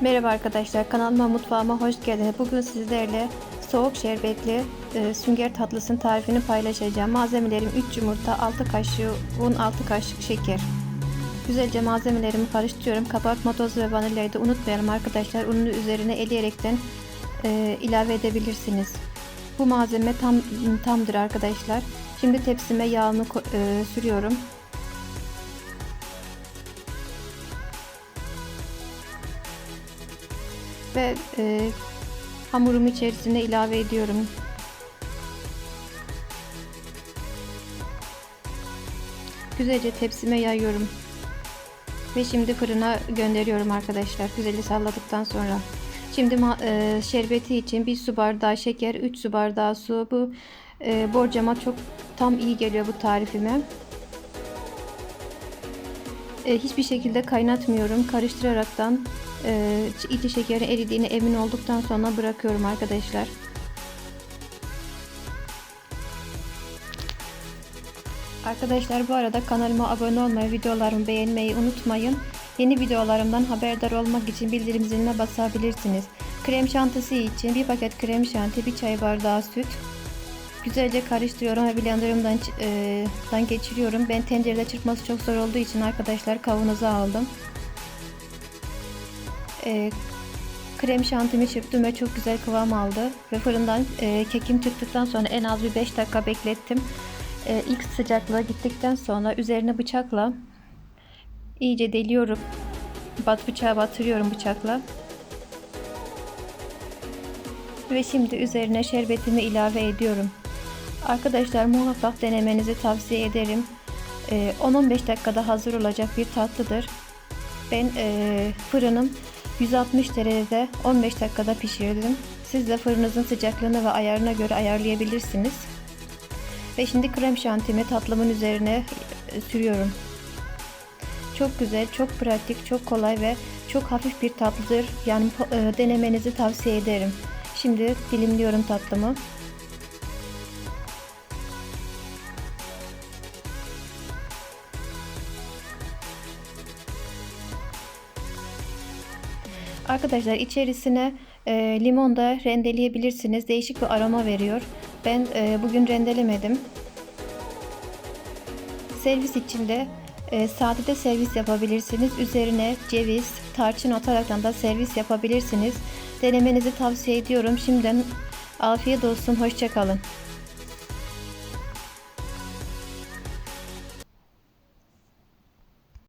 Merhaba arkadaşlar kanalıma mutfağıma hoş geldiniz. Bugün sizlerle soğuk şerbetli e, sünger tatlısının tarifini paylaşacağım. Malzemelerim 3 yumurta, 6 kaşık un, 6 kaşık şeker. Güzelce malzemelerimi karıştırıyorum. Kabartma tozu ve vanilyayı da unutmayalım arkadaşlar. Unun üzerine eleyerekten e, ilave edebilirsiniz. Bu malzeme tam tamdır arkadaşlar. Şimdi tepsime yağını e, sürüyorum. Ve e, hamurumu içerisine ilave ediyorum. Güzelce tepsime yayıyorum. Ve şimdi fırına gönderiyorum arkadaşlar. Güzelce salladıktan sonra. Şimdi e, şerbeti için 1 su bardağı şeker, 3 su bardağı su. Bu e, borcama çok tam iyi geliyor bu tarifime. E, hiçbir şekilde kaynatmıyorum. Karıştıraraktan e, içi şekeri eridiğine emin olduktan sonra bırakıyorum arkadaşlar. Arkadaşlar bu arada kanalıma abone olmayı, videolarımı beğenmeyi unutmayın. Yeni videolarımdan haberdar olmak için bildirim ziline basabilirsiniz. Krem şantisi için bir paket krem şanti, bir çay bardağı süt. Güzelce karıştırıyorum ve blenderımdan e, geçiriyorum. Ben tencerede çırpması çok zor olduğu için arkadaşlar kavanoza aldım. E, krem şantimi çırptım ve çok güzel kıvam aldı. Ve fırından e, kekim çıktıktan sonra en az bir 5 dakika beklettim. E, ilk sıcaklığa gittikten sonra üzerine bıçakla iyice deliyorum. Bat bıçağı batırıyorum bıçakla. Ve şimdi üzerine şerbetimi ilave ediyorum. Arkadaşlar muhakkak denemenizi tavsiye ederim. E, 10-15 dakikada hazır olacak bir tatlıdır. Ben e, fırınım 160 derecede 15 dakikada pişirdim. Siz de fırınınızın sıcaklığına ve ayarına göre ayarlayabilirsiniz. Ve şimdi krem şantimi tatlımın üzerine e, sürüyorum. Çok güzel, çok pratik, çok kolay ve çok hafif bir tatlıdır. Yani e, denemenizi tavsiye ederim. Şimdi dilimliyorum tatlımı. Arkadaşlar içerisine e, limon da rendeleyebilirsiniz. Değişik bir aroma veriyor. Ben e, bugün rendelemedim. Servis içinde e, sade de servis yapabilirsiniz. Üzerine ceviz, tarçın ataraktan da servis yapabilirsiniz. Denemenizi tavsiye ediyorum. Şimdiden afiyet olsun. Hoşçakalın.